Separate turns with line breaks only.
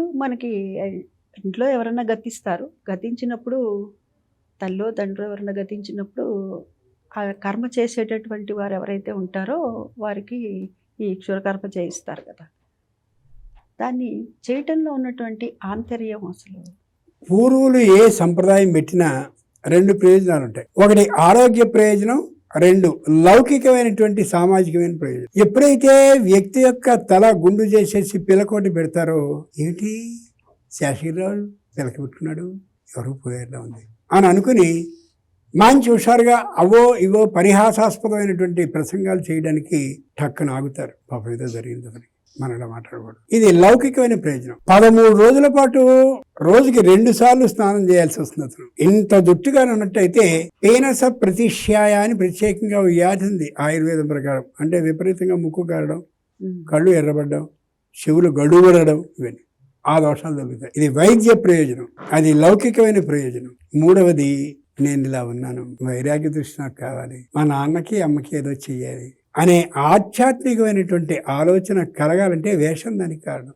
ఇప్పుడు మనకి ఇంట్లో ఎవరన్నా గతిస్తారు. గతించినప్పుడు తల్లో తండ్రి ఎవరన్నా గతించినప్పుడు ఆ కర్మ చేసేటటువంటి వారు ఎవరైతే ఉంటారో వారికి ఈ క్షురకర్మ చేయిస్తారు కదా. దాన్ని చేయటంలో ఉన్నటువంటి ఆంతర్యం అసలు.
పూర్వులు ఏ సంప్రదాయం పెట్టినా రెండు ప్రయోజనాలు ఉంటాయి ఒకటి ఆరోగ్య ప్రయోజనం రెండు లౌకికమైనటువంటి సామాజికమైన ప్రయోజనం. ఎప్పుడైతే వ్యక్తి యొక్క తల గుండు చేసేసి పిలకోటి పెడతారో ఏమిటి? శాషగిరిరావు పిలక పెట్టుకున్నాడు ఎవరు పోయేలా ఉంది. అని అనుకుని మంచి హుషారుగా అవో ఇవో పరిహాసాస్పదమైనటువంటి ప్రసంగాలు చేయడానికి టక్కన ఆగుతారు. పాపం ఏదో జరిగింది అతనికి. మనం ఇలా మాట్లాడకూడదు. ఇది లౌకికమైన ప్రయోజనం. పదమూడు రోజుల పాటు రోజుకి రెండు సార్లు స్నానం చేయాల్సి వస్తుంది అతను. ఇంత జుట్టుగా ఉన్నట్టయితే పీనస ప్రతిష్యాయ అని ప్రత్యేకంగా వ్యాధి ఉంది. ఆయుర్వేదం ప్రకారం. అంటే విపరీతంగా ముక్కు కారడం కళ్ళు ఎర్రబడ్డం చెవులు గడుబడడం ఇవన్నీ. ఆ దోషాలు తగ్గుతాయి ఇది వైద్య ప్రయోజనం. అది లౌకికమైన ప్రయోజనం. మూడవది నేను ఇలా ఉన్నాను. వైరాగ్య దృష్టి నాకు కావాలి. మా నాన్నకి అమ్మకి ఏదో చెయ్యాలి. అనే ఆధ్యాత్మికమైనటువంటి ఆలోచన కలగాలంటే వేషం దానికి కారణం.